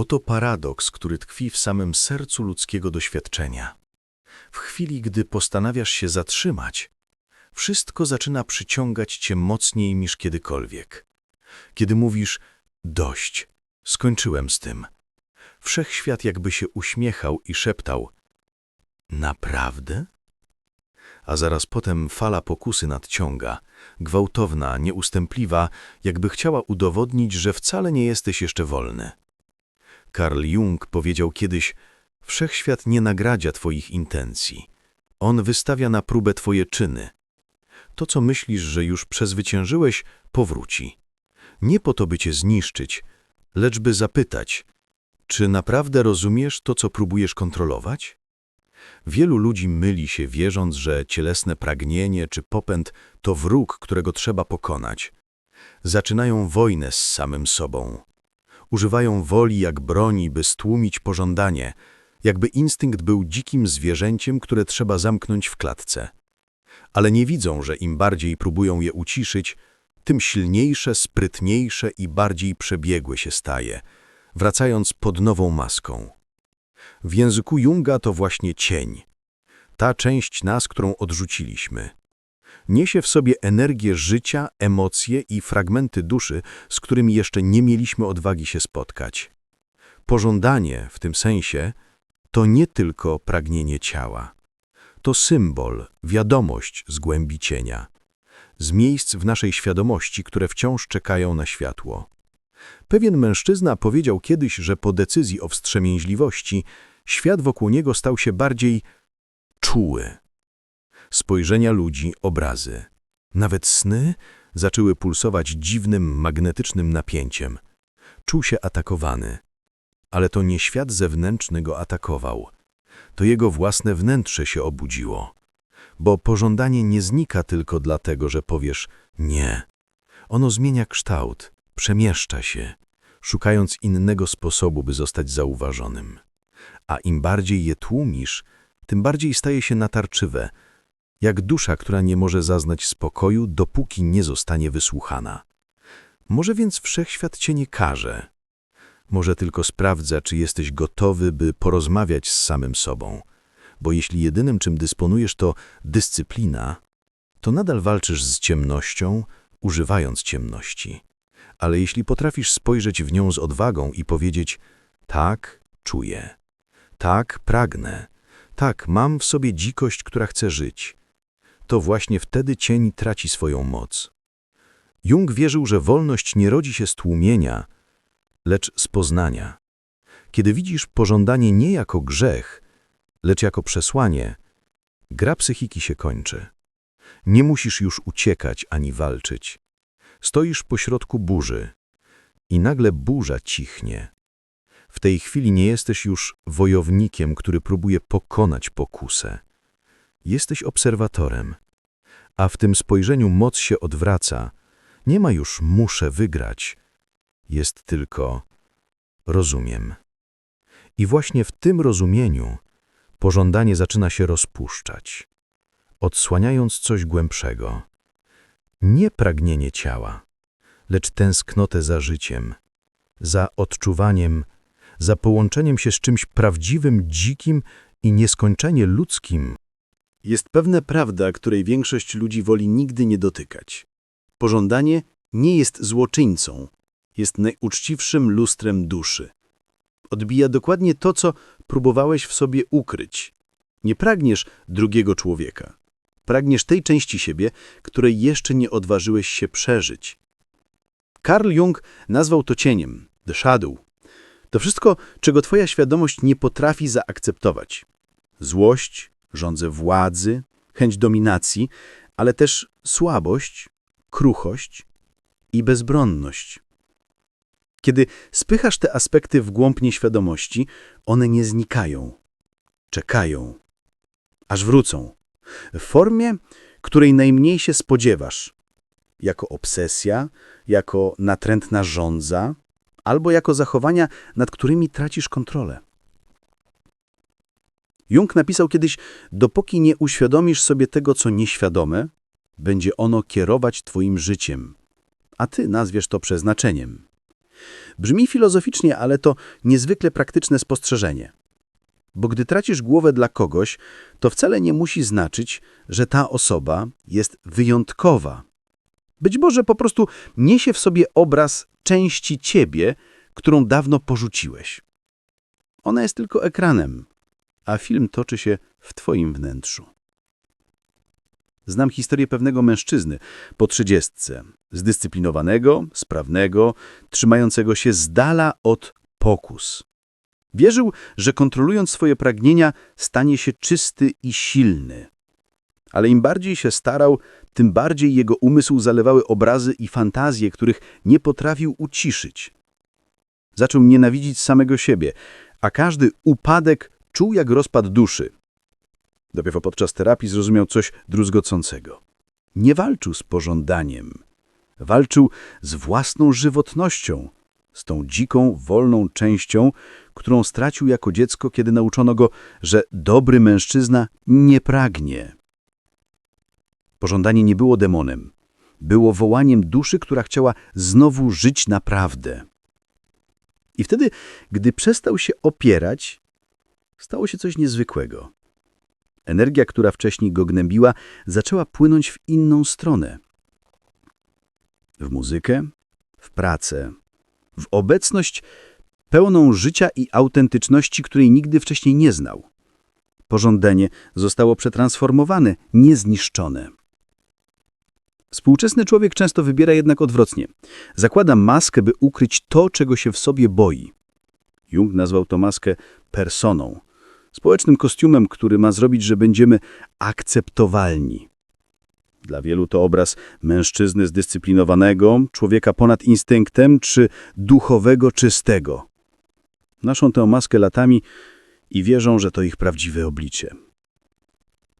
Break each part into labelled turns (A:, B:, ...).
A: Oto paradoks, który tkwi w samym sercu ludzkiego doświadczenia. W chwili, gdy postanawiasz się zatrzymać, wszystko zaczyna przyciągać cię mocniej niż kiedykolwiek. Kiedy mówisz dość, skończyłem z tym. Wszechświat jakby się uśmiechał i szeptał naprawdę? A zaraz potem fala pokusy nadciąga, gwałtowna, nieustępliwa, jakby chciała udowodnić, że wcale nie jesteś jeszcze wolny. Karl Jung powiedział kiedyś, wszechświat nie nagradzia twoich intencji. On wystawia na próbę twoje czyny. To, co myślisz, że już przezwyciężyłeś, powróci. Nie po to, by cię zniszczyć, lecz by zapytać, czy naprawdę rozumiesz to, co próbujesz kontrolować? Wielu ludzi myli się, wierząc, że cielesne pragnienie czy popęd to wróg, którego trzeba pokonać. Zaczynają wojnę z samym sobą. Używają woli jak broni, by stłumić pożądanie, jakby instynkt był dzikim zwierzęciem, które trzeba zamknąć w klatce. Ale nie widzą, że im bardziej próbują je uciszyć, tym silniejsze, sprytniejsze i bardziej przebiegłe się staje, wracając pod nową maską. W języku Junga to właśnie cień. Ta część nas, którą odrzuciliśmy. Niesie w sobie energię życia, emocje i fragmenty duszy, z którymi jeszcze nie mieliśmy odwagi się spotkać. Pożądanie, w tym sensie, to nie tylko pragnienie ciała. To symbol, wiadomość z głębi cienia. Z miejsc w naszej świadomości, które wciąż czekają na światło. Pewien mężczyzna powiedział kiedyś, że po decyzji o wstrzemięźliwości świat wokół niego stał się bardziej czuły. Spojrzenia ludzi, obrazy, nawet sny zaczęły pulsować dziwnym, magnetycznym napięciem. Czuł się atakowany. Ale to nie świat zewnętrzny go atakował. To jego własne wnętrze się obudziło. Bo pożądanie nie znika tylko dlatego, że powiesz nie. Ono zmienia kształt, przemieszcza się, szukając innego sposobu, by zostać zauważonym. A im bardziej je tłumisz, tym bardziej staje się natarczywe, jak dusza, która nie może zaznać spokoju, dopóki nie zostanie wysłuchana. Może więc wszechświat cię nie karze. Może tylko sprawdza, czy jesteś gotowy, by porozmawiać z samym sobą. Bo jeśli jedynym, czym dysponujesz, to dyscyplina, to nadal walczysz z ciemnością, używając ciemności. Ale jeśli potrafisz spojrzeć w nią z odwagą i powiedzieć tak, czuję, tak, pragnę, tak, mam w sobie dzikość, która chce żyć, to właśnie wtedy cień traci swoją moc. Jung wierzył, że wolność nie rodzi się z tłumienia, lecz z poznania. Kiedy widzisz pożądanie nie jako grzech, lecz jako przesłanie, gra psychiki się kończy. Nie musisz już uciekać ani walczyć. Stoisz pośrodku burzy i nagle burza cichnie. W tej chwili nie jesteś już wojownikiem, który próbuje pokonać pokusę. Jesteś obserwatorem, a w tym spojrzeniu moc się odwraca. Nie ma już muszę wygrać. Jest tylko rozumiem. I właśnie w tym rozumieniu pożądanie zaczyna się rozpuszczać, odsłaniając coś głębszego. Nie pragnienie ciała, lecz tęsknotę za życiem, za odczuwaniem, za połączeniem się z czymś prawdziwym, dzikim i nieskończenie ludzkim.
B: Jest pewna prawda, której większość ludzi woli nigdy nie dotykać. Pożądanie nie jest złoczyńcą, jest najuczciwszym lustrem duszy. Odbija dokładnie to, co próbowałeś w sobie ukryć. Nie pragniesz drugiego człowieka. Pragniesz tej części siebie, której jeszcze nie odważyłeś się przeżyć. Carl Jung nazwał to cieniem, the shadow. To wszystko, czego twoja świadomość nie potrafi zaakceptować. Złość, żądze władzy, chęć dominacji, ale też słabość, kruchość i bezbronność. Kiedy spychasz te aspekty w głąb nieświadomości, one nie znikają. Czekają, aż wrócą. W formie, której najmniej się spodziewasz. Jako obsesja, jako natrętna żądza, albo jako zachowania, nad którymi tracisz kontrolę. Jung napisał kiedyś, dopóki nie uświadomisz sobie tego, co nieświadome, będzie ono kierować twoim życiem, a ty nazwiesz to przeznaczeniem. Brzmi filozoficznie, ale to niezwykle praktyczne spostrzeżenie. Bo gdy tracisz głowę dla kogoś, to wcale nie musi znaczyć, że ta osoba jest wyjątkowa. Być może po prostu niesie w sobie obraz części ciebie, którą dawno porzuciłeś. Ona jest tylko ekranem, a film toczy się w twoim wnętrzu. Znam historię pewnego mężczyzny po trzydziestce, zdyscyplinowanego, sprawnego, trzymającego się z dala od pokus. Wierzył, że kontrolując swoje pragnienia stanie się czysty i silny. Ale im bardziej się starał, tym bardziej jego umysł zalewały obrazy i fantazje, których nie potrafił uciszyć. Zaczął nienawidzić samego siebie, a każdy upadek czuł jak rozpad duszy. Dopiero podczas terapii zrozumiał coś druzgocącego. Nie walczył z pożądaniem. Walczył z własną żywotnością, z tą dziką, wolną częścią, którą stracił jako dziecko, kiedy nauczono go, że dobry mężczyzna nie pragnie. Pożądanie nie było demonem. Było wołaniem duszy, która chciała znowu żyć naprawdę. I wtedy, gdy przestał się opierać, stało się coś niezwykłego. Energia, która wcześniej go gnębiła, zaczęła płynąć w inną stronę. W muzykę, w pracę, w obecność pełną życia i autentyczności, której nigdy wcześniej nie znał. Pożądanie zostało przetransformowane, nie zniszczone. Współczesny człowiek często wybiera jednak odwrotnie. Zakłada maskę, by ukryć to, czego się w sobie boi. Jung nazwał to maskę personą, społecznym kostiumem, który ma zrobić, że będziemy akceptowalni. Dla wielu to obraz mężczyzny zdyscyplinowanego, człowieka ponad instynktem czy duchowego czystego. Noszą tę maskę latami i wierzą, że to ich prawdziwe oblicze.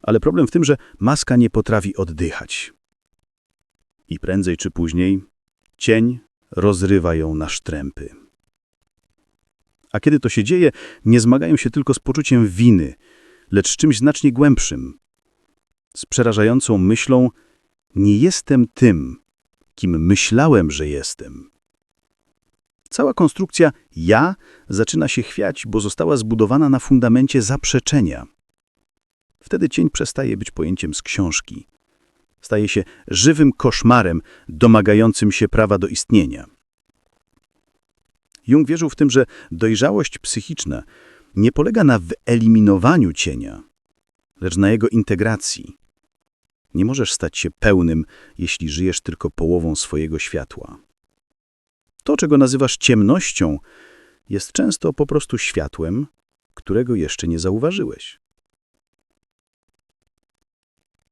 B: Ale problem w tym, że maska nie potrafi oddychać. I prędzej czy później cień rozrywa ją na sztrępy. A kiedy to się dzieje, nie zmagają się tylko z poczuciem winy, lecz czymś znacznie głębszym. Z przerażającą myślą, nie jestem tym, kim myślałem, że jestem. Cała konstrukcja ja zaczyna się chwiać, bo została zbudowana na fundamencie zaprzeczenia. Wtedy cień przestaje być pojęciem z książki. Staje się żywym koszmarem domagającym się prawa do istnienia. Jung wierzył w tym, że dojrzałość psychiczna nie polega na wyeliminowaniu cienia, lecz na jego integracji. Nie możesz stać się pełnym, jeśli żyjesz tylko połową swojego światła. To, czego nazywasz ciemnością, jest często po prostu światłem, którego jeszcze nie zauważyłeś.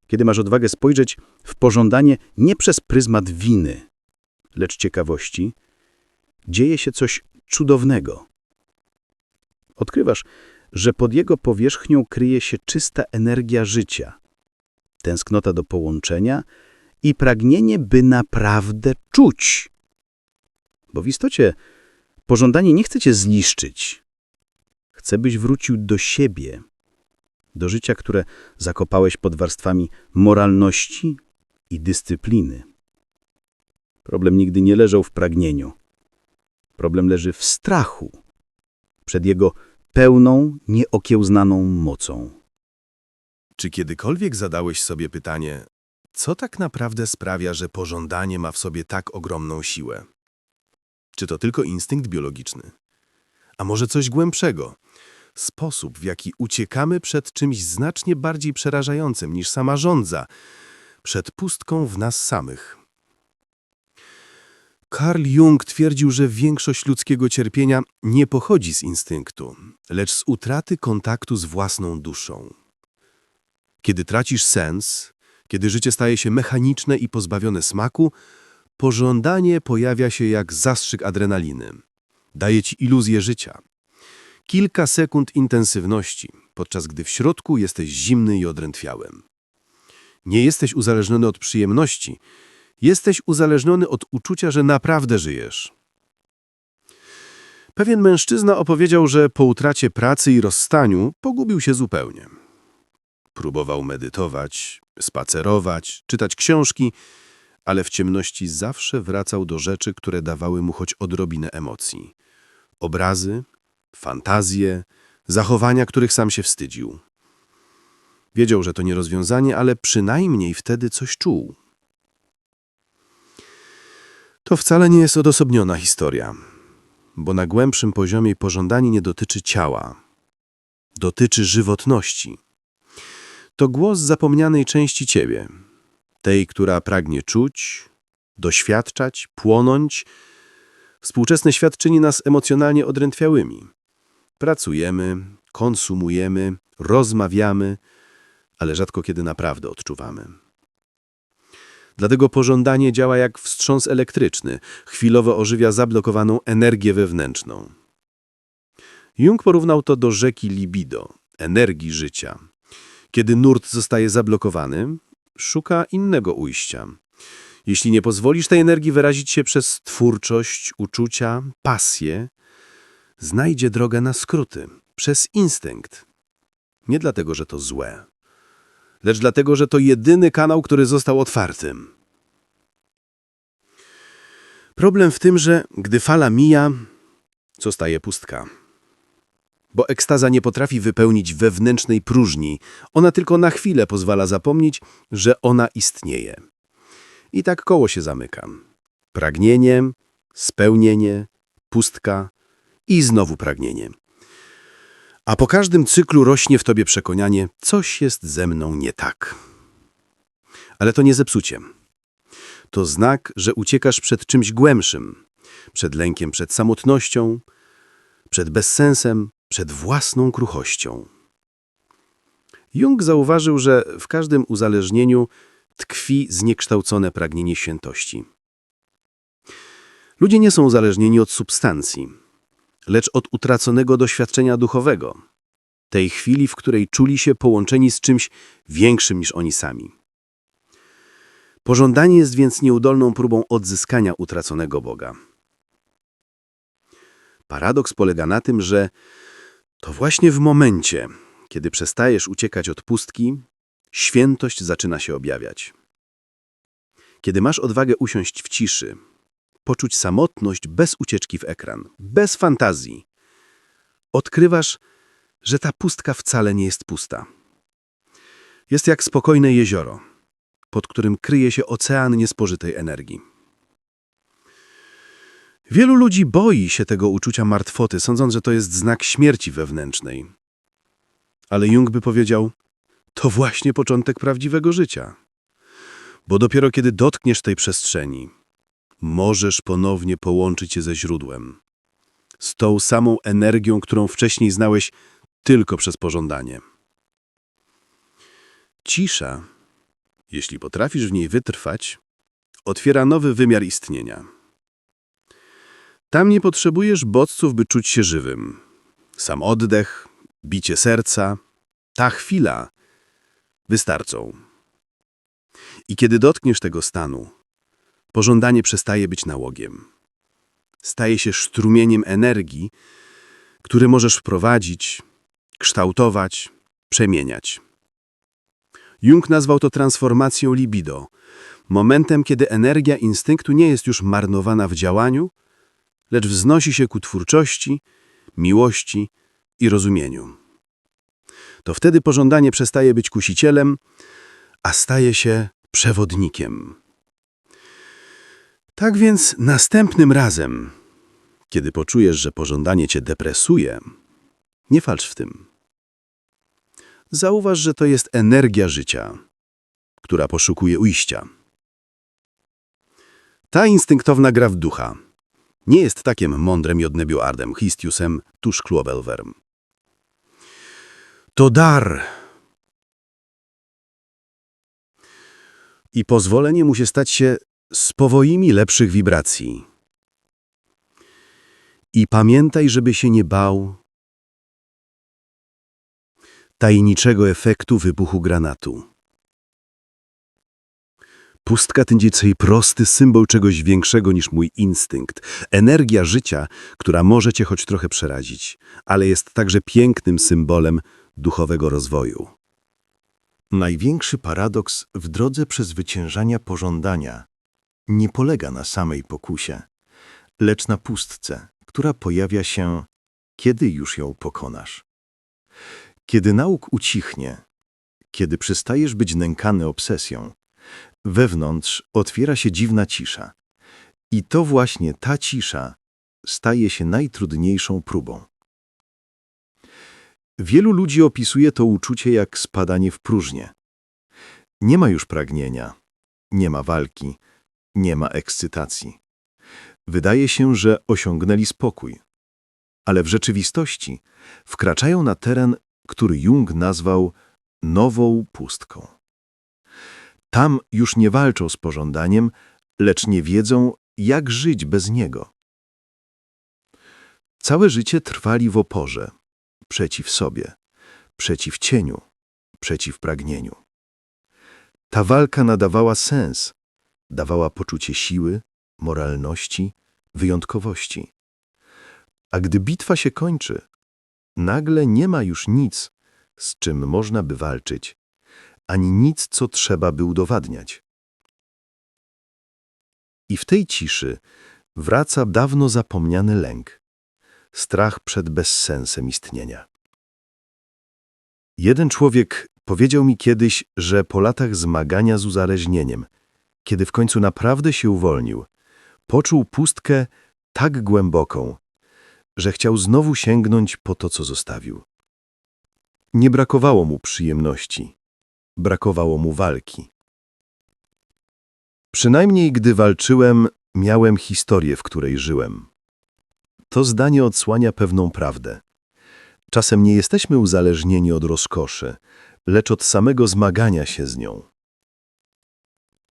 B: Kiedy masz odwagę spojrzeć w pożądanie nie przez pryzmat winy, lecz ciekawości, dzieje się coś cudownego. Odkrywasz, że pod jego powierzchnią kryje się czysta energia życia, tęsknota do połączenia i pragnienie, by naprawdę czuć. Bo w istocie pożądanie nie chce cię zniszczyć. Chce, byś wrócił do siebie, do życia, które zakopałeś pod warstwami moralności i dyscypliny. Problem nigdy nie leżał w pragnieniu. Problem leży w strachu przed jego pełną, nieokiełznaną mocą.
C: Czy kiedykolwiek zadałeś sobie pytanie, co tak naprawdę sprawia, że pożądanie ma w sobie tak ogromną siłę? Czy to tylko instynkt biologiczny? A może coś głębszego? Sposób, w jaki uciekamy przed czymś znacznie bardziej przerażającym niż sama żądza, przed pustką w nas samych. Carl Jung twierdził, że większość ludzkiego cierpienia nie pochodzi z instynktu, lecz z utraty kontaktu z własną duszą. Kiedy tracisz sens, kiedy życie staje się mechaniczne i pozbawione smaku, pożądanie pojawia się jak zastrzyk adrenaliny. Daje ci iluzję życia. Kilka sekund intensywności, podczas gdy w środku jesteś zimny i odrętwiałym. Nie jesteś uzależniony od przyjemności, jesteś uzależniony od uczucia, że naprawdę żyjesz. Pewien mężczyzna opowiedział, że po utracie pracy i rozstaniu pogubił się zupełnie. Próbował medytować, spacerować, czytać książki, ale w ciemności zawsze wracał do rzeczy, które dawały mu choć odrobinę emocji. Obrazy, fantazje, zachowania, których sam się wstydził. Wiedział, że to nie rozwiązanie, ale przynajmniej wtedy coś czuł. To wcale nie jest odosobniona historia, bo na głębszym poziomie pożądanie nie dotyczy ciała, dotyczy żywotności. To głos zapomnianej części ciebie, tej, która pragnie czuć, doświadczać, płonąć. Współczesny świat czyni nas emocjonalnie odrętwiałymi. Pracujemy, konsumujemy, rozmawiamy, ale rzadko kiedy naprawdę odczuwamy. Dlatego pożądanie działa jak wstrząs elektryczny, chwilowo ożywia zablokowaną energię wewnętrzną. Jung porównał to do rzeki libido, energii życia. Kiedy nurt zostaje zablokowany, szuka innego ujścia. Jeśli nie pozwolisz tej energii wyrazić się przez twórczość, uczucia, pasję, znajdzie drogę na skróty, przez instynkt. Nie dlatego, że to złe, lecz dlatego, że to jedyny kanał, który został otwartym. Problem w tym, że gdy fala mija, zostaje pustka. Bo ekstaza nie potrafi wypełnić wewnętrznej próżni, ona tylko na chwilę pozwala zapomnieć, że ona istnieje. I tak koło się zamyka. Pragnienie, spełnienie, pustka i znowu pragnienie. A po każdym cyklu rośnie w tobie przekonanie, coś jest ze mną nie tak. Ale to nie zepsucie. To znak, że uciekasz przed czymś głębszym, przed lękiem przed samotnością, przed bezsensem, przed własną kruchością. Jung zauważył, że w każdym uzależnieniu tkwi zniekształcone pragnienie świętości. Ludzie nie są uzależnieni od substancji, lecz od utraconego doświadczenia duchowego, tej chwili, w której czuli się połączeni z czymś większym niż oni sami. Pożądanie jest więc nieudolną próbą odzyskania utraconego Boga. Paradoks polega na tym, że to właśnie w momencie, kiedy przestajesz uciekać od pustki, świętość zaczyna się objawiać. Kiedy masz odwagę usiąść w ciszy, poczuć samotność bez ucieczki w ekran, bez fantazji, odkrywasz, że ta pustka wcale nie jest pusta. Jest jak spokojne jezioro, pod którym kryje się ocean niespożytej energii. Wielu ludzi boi się tego uczucia martwoty, sądząc, że to jest znak śmierci wewnętrznej. Ale Jung by powiedział, to właśnie początek prawdziwego życia. Bo dopiero kiedy dotkniesz tej przestrzeni, możesz ponownie połączyć się ze źródłem. Z tą samą energią, którą wcześniej znałeś tylko przez pożądanie. Cisza, jeśli potrafisz w niej wytrwać, otwiera nowy wymiar istnienia. Tam nie potrzebujesz bodźców, by czuć się żywym. Sam oddech, bicie serca, ta chwila wystarczą. I kiedy dotkniesz tego stanu, pożądanie przestaje być nałogiem. Staje się strumieniem energii, który możesz wprowadzić, kształtować, przemieniać. Jung nazwał to transformacją libido, momentem, kiedy energia instynktu nie jest już marnowana w działaniu, lecz wznosi się ku twórczości, miłości i rozumieniu. To wtedy pożądanie przestaje być kusicielem, a staje się przewodnikiem. Tak więc następnym razem, kiedy poczujesz, że pożądanie cię depresuje, nie falcz w tym. Zauważ, że to jest energia życia, która poszukuje ujścia. Ta instynktowna gra w ducha nie jest takiem mądrem jodnebiuardem, histiusem, tuż kluobelwerm. To dar. I pozwolenie mu się stać się spowoimi lepszych wibracji. I pamiętaj, żeby się nie bał tajemniczego efektu wybuchu granatu. Pustka dzisiaj prosty symbol czegoś większego niż mój instynkt. Energia życia, która może cię choć trochę przerazić, ale jest także pięknym symbolem duchowego rozwoju.
A: Największy paradoks w drodze przezwyciężania pożądania nie polega na samej pokusie, lecz na pustce, która pojawia się, kiedy już ją pokonasz. Kiedy nauk ucichnie, kiedy przestajesz być nękany obsesją, wewnątrz otwiera się dziwna cisza. I to właśnie ta cisza staje się najtrudniejszą próbą. Wielu ludzi opisuje to uczucie jak spadanie w próżnię. Nie ma już pragnienia, nie ma walki, nie ma ekscytacji. Wydaje się, że osiągnęli spokój. Ale w rzeczywistości wkraczają na teren, który Jung nazwał nową pustką. Tam już nie walczą z pożądaniem, lecz nie wiedzą, jak żyć bez niego. Całe życie trwali w oporze, przeciw sobie, przeciw cieniu, przeciw pragnieniu. Ta walka nadawała sens, dawała poczucie siły, moralności, wyjątkowości. A gdy bitwa się kończy, nagle nie ma już nic, z czym można by walczyć, ani nic, co trzeba by udowadniać. I w tej ciszy wraca dawno zapomniany lęk, strach przed bezsensem istnienia. Jeden człowiek powiedział mi kiedyś, że po latach zmagania z uzależnieniem, kiedy w końcu naprawdę się uwolnił, poczuł pustkę tak głęboką, że chciał znowu sięgnąć po to, co zostawił. Nie brakowało mu przyjemności, brakowało mu walki. Przynajmniej gdy walczyłem, miałem historię, w której żyłem. To zdanie odsłania pewną prawdę. Czasem nie jesteśmy uzależnieni od rozkoszy, lecz od samego zmagania się z nią.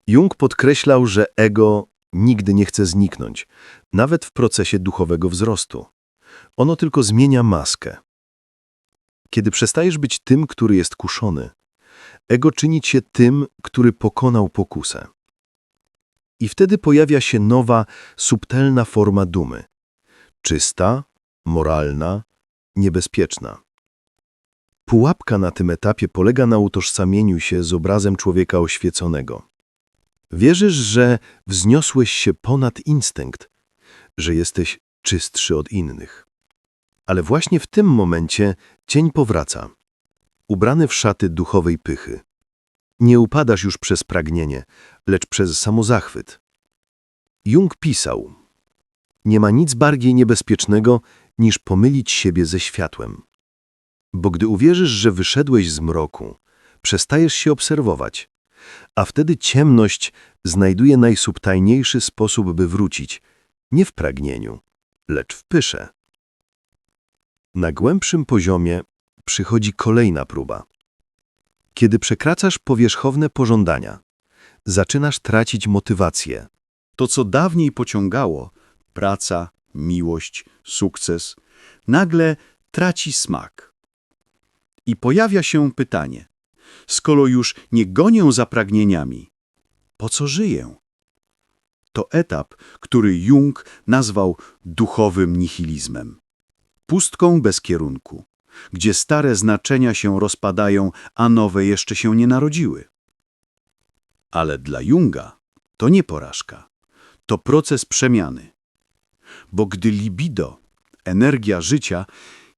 A: Jung podkreślał, że ego nigdy nie chce zniknąć, nawet w procesie duchowego wzrostu. Ono tylko zmienia maskę. Kiedy przestajesz być tym, który jest kuszony, ego czyni cię tym, który pokonał pokusę. I wtedy pojawia się nowa, subtelna forma dumy. Czysta, moralna, niebezpieczna. Pułapka na tym etapie polega na utożsamieniu się z obrazem człowieka oświeconego. Wierzysz, że wzniosłeś się ponad instynkt, że jesteś czystszy od innych. Ale właśnie w tym momencie cień powraca, ubrany w szaty duchowej pychy. Nie upadasz już przez pragnienie, lecz przez samozachwyt. Jung pisał, nie ma nic bardziej niebezpiecznego, niż pomylić siebie ze światłem. Bo gdy uwierzysz, że wyszedłeś z mroku, przestajesz się obserwować, a wtedy ciemność znajduje najsubtajniejszy sposób, by wrócić, nie w pragnieniu, lecz w pysze. Na głębszym poziomie przychodzi kolejna próba. Kiedy przekraczasz powierzchowne pożądania, zaczynasz tracić motywację.
B: To, co dawniej pociągało, praca, miłość, sukces, nagle traci smak. I pojawia się pytanie, skoro już nie gonię za pragnieniami, po co żyję? To etap, który Jung nazwał duchowym nihilizmem. Pustką bez kierunku, gdzie stare znaczenia się rozpadają, a nowe jeszcze się nie narodziły. Ale dla Junga to nie porażka, to proces przemiany. Bo gdy libido, energia życia,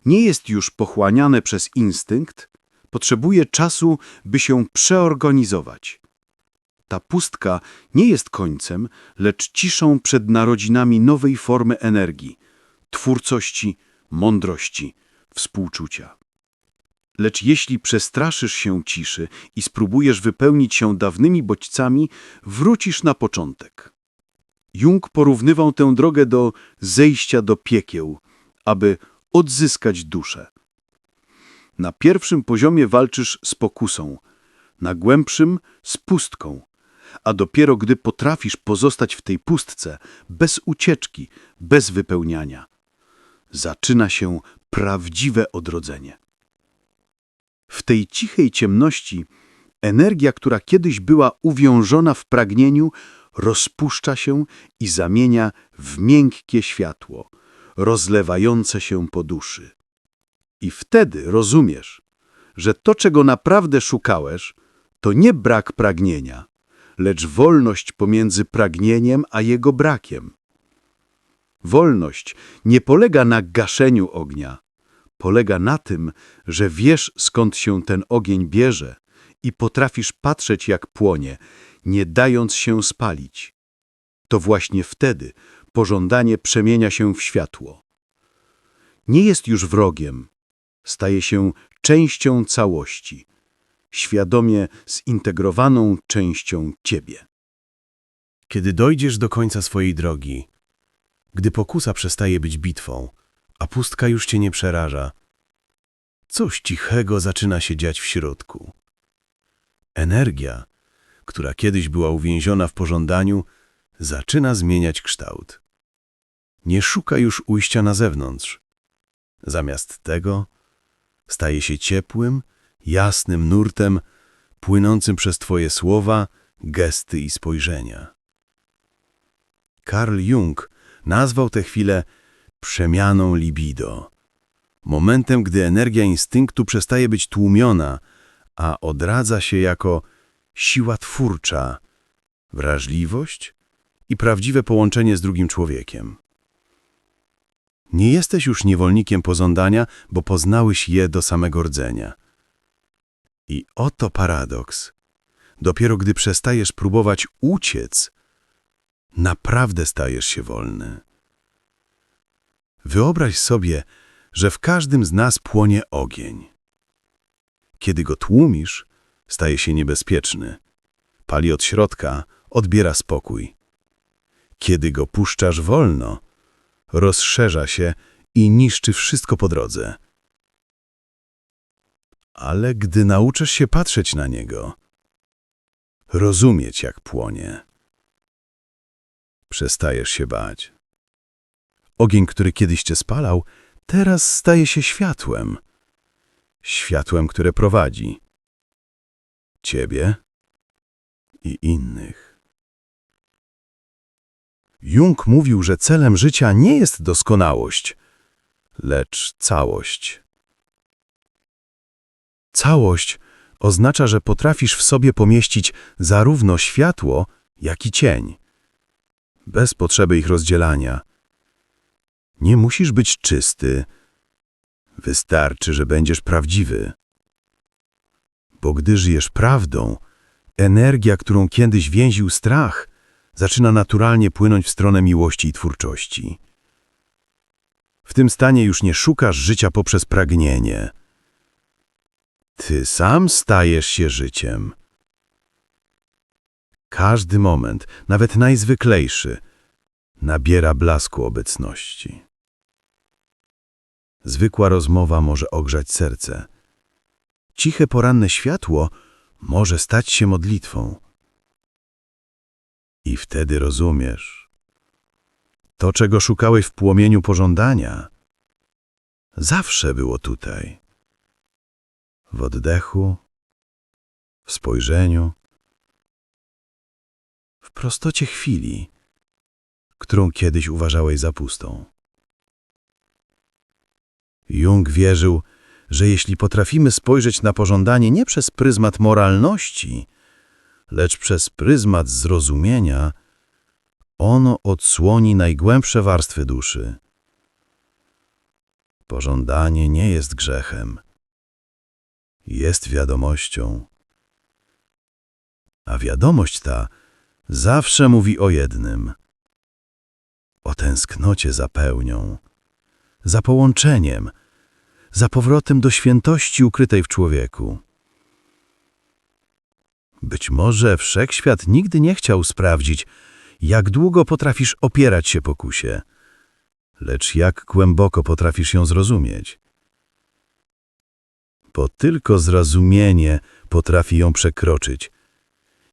B: nie jest już pochłaniane przez instynkt, potrzebuje czasu, by się przeorganizować. Ta pustka nie jest końcem, lecz ciszą przed narodzinami nowej formy energii, twórczości, mądrości, współczucia. Lecz jeśli przestraszysz się ciszy i spróbujesz wypełnić się dawnymi bodźcami, wrócisz na początek. Jung porównywał tę drogę do zejścia do piekieł, aby odzyskać duszę. Na pierwszym poziomie walczysz z pokusą, na głębszym z pustką, a dopiero gdy potrafisz pozostać w tej pustce, bez ucieczki, bez wypełniania, zaczyna się prawdziwe odrodzenie. W tej cichej ciemności energia, która kiedyś była uwiążona w pragnieniu, rozpuszcza się i zamienia w miękkie światło, rozlewające się po duszy. I wtedy rozumiesz, że to, czego naprawdę szukałeś, to nie brak pragnienia, lecz wolność pomiędzy pragnieniem a jego brakiem. Wolność nie polega na gaszeniu ognia, polega na tym, że wiesz skąd się ten ogień bierze i potrafisz patrzeć jak płonie, nie dając się spalić. To właśnie wtedy pożądanie przemienia się w światło. Nie jest już wrogiem, staje się częścią całości, świadomie zintegrowaną częścią ciebie.
C: Kiedy dojdziesz do końca swojej drogi, gdy pokusa przestaje być bitwą, a pustka już cię nie przeraża, coś cichego zaczyna się dziać w środku. Energia, która kiedyś była uwięziona w pożądaniu, zaczyna zmieniać kształt. Nie szuka już ujścia na zewnątrz. Zamiast tego staje się ciepłym, jasnym nurtem, płynącym przez twoje słowa, gesty i spojrzenia. Carl Jung nazwał tę chwilę przemianą libido. Momentem, gdy energia instynktu przestaje być tłumiona, a odradza się jako siła twórcza, wrażliwość i prawdziwe połączenie z drugim człowiekiem. Nie jesteś już niewolnikiem pożądania, bo poznałeś je do samego rdzenia. I oto paradoks. Dopiero gdy przestajesz próbować uciec, naprawdę stajesz się wolny. Wyobraź sobie, że w każdym z nas płonie ogień. Kiedy go tłumisz, staje się niebezpieczny. Pali od środka, odbiera spokój. Kiedy go puszczasz wolno, rozszerza się i niszczy wszystko po drodze. Ale gdy nauczysz się patrzeć na niego, rozumieć jak płonie, przestajesz się bać. Ogień, który kiedyś cię spalał, teraz staje się światłem. Światłem, które prowadzi ciebie i innych. Jung mówił, że celem życia nie jest doskonałość, lecz całość. Całość oznacza, że potrafisz w sobie pomieścić zarówno światło, jak i cień, bez potrzeby ich rozdzielania. Nie musisz być czysty, wystarczy, że będziesz prawdziwy. Bo gdy żyjesz prawdą, energia, którą kiedyś więził strach, zaczyna naturalnie płynąć w stronę miłości i twórczości. W tym stanie już nie szukasz życia poprzez pragnienie. Ty sam stajesz się życiem. Każdy moment, nawet najzwyklejszy, nabiera blasku obecności. Zwykła rozmowa może ogrzać serce. Ciche poranne światło może stać się modlitwą. I wtedy rozumiesz. To, czego szukałeś w płomieniu pożądania, zawsze było tutaj. W oddechu, w spojrzeniu, w prostocie chwili, którą kiedyś uważałeś za pustą. Jung wierzył, że jeśli potrafimy spojrzeć na pożądanie nie przez pryzmat moralności, lecz przez pryzmat zrozumienia, ono odsłoni najgłębsze warstwy duszy. Pożądanie nie jest grzechem, jest wiadomością. A wiadomość ta zawsze mówi o jednym o tęsknocie za pełnią, za połączeniem, za powrotem do świętości ukrytej w człowieku. Być może wszechświat nigdy nie chciał sprawdzić, jak długo potrafisz opierać się pokusie, lecz jak głęboko potrafisz ją zrozumieć. Bo tylko zrozumienie potrafi ją przekroczyć,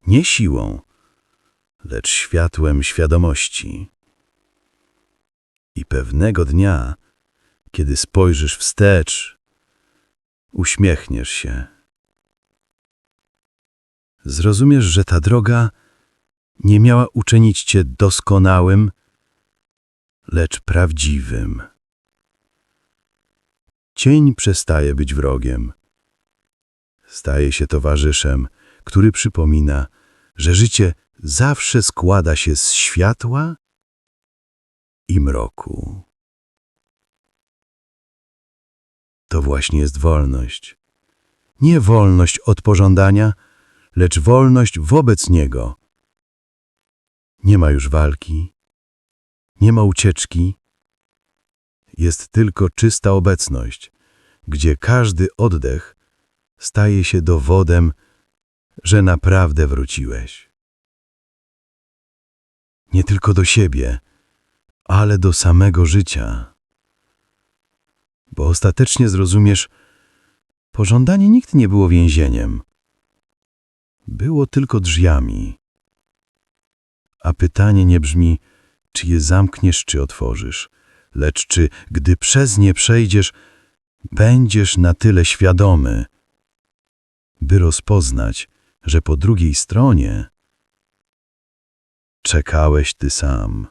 C: nie siłą, lecz światłem świadomości. I pewnego dnia, kiedy spojrzysz wstecz, uśmiechniesz się. Zrozumiesz, że ta droga nie miała uczynić cię doskonałym, lecz prawdziwym. Cień przestaje być wrogiem. Staje się towarzyszem, który przypomina,
B: że życie zawsze składa się z światła i mroku. To właśnie jest wolność. Nie wolność od pożądania, lecz wolność wobec Niego. Nie ma już walki, nie ma ucieczki. Jest tylko czysta obecność, gdzie każdy oddech staje się dowodem, że naprawdę wróciłeś. Nie tylko do siebie, ale do samego życia. Bo ostatecznie zrozumiesz, pożądanie nigdy nie było więzieniem. Było tylko drzwiami. A pytanie nie brzmi, czy je zamkniesz, czy otworzysz, lecz czy, gdy przez nie przejdziesz, będziesz na tyle świadomy, by rozpoznać, że po drugiej stronie czekałeś ty sam.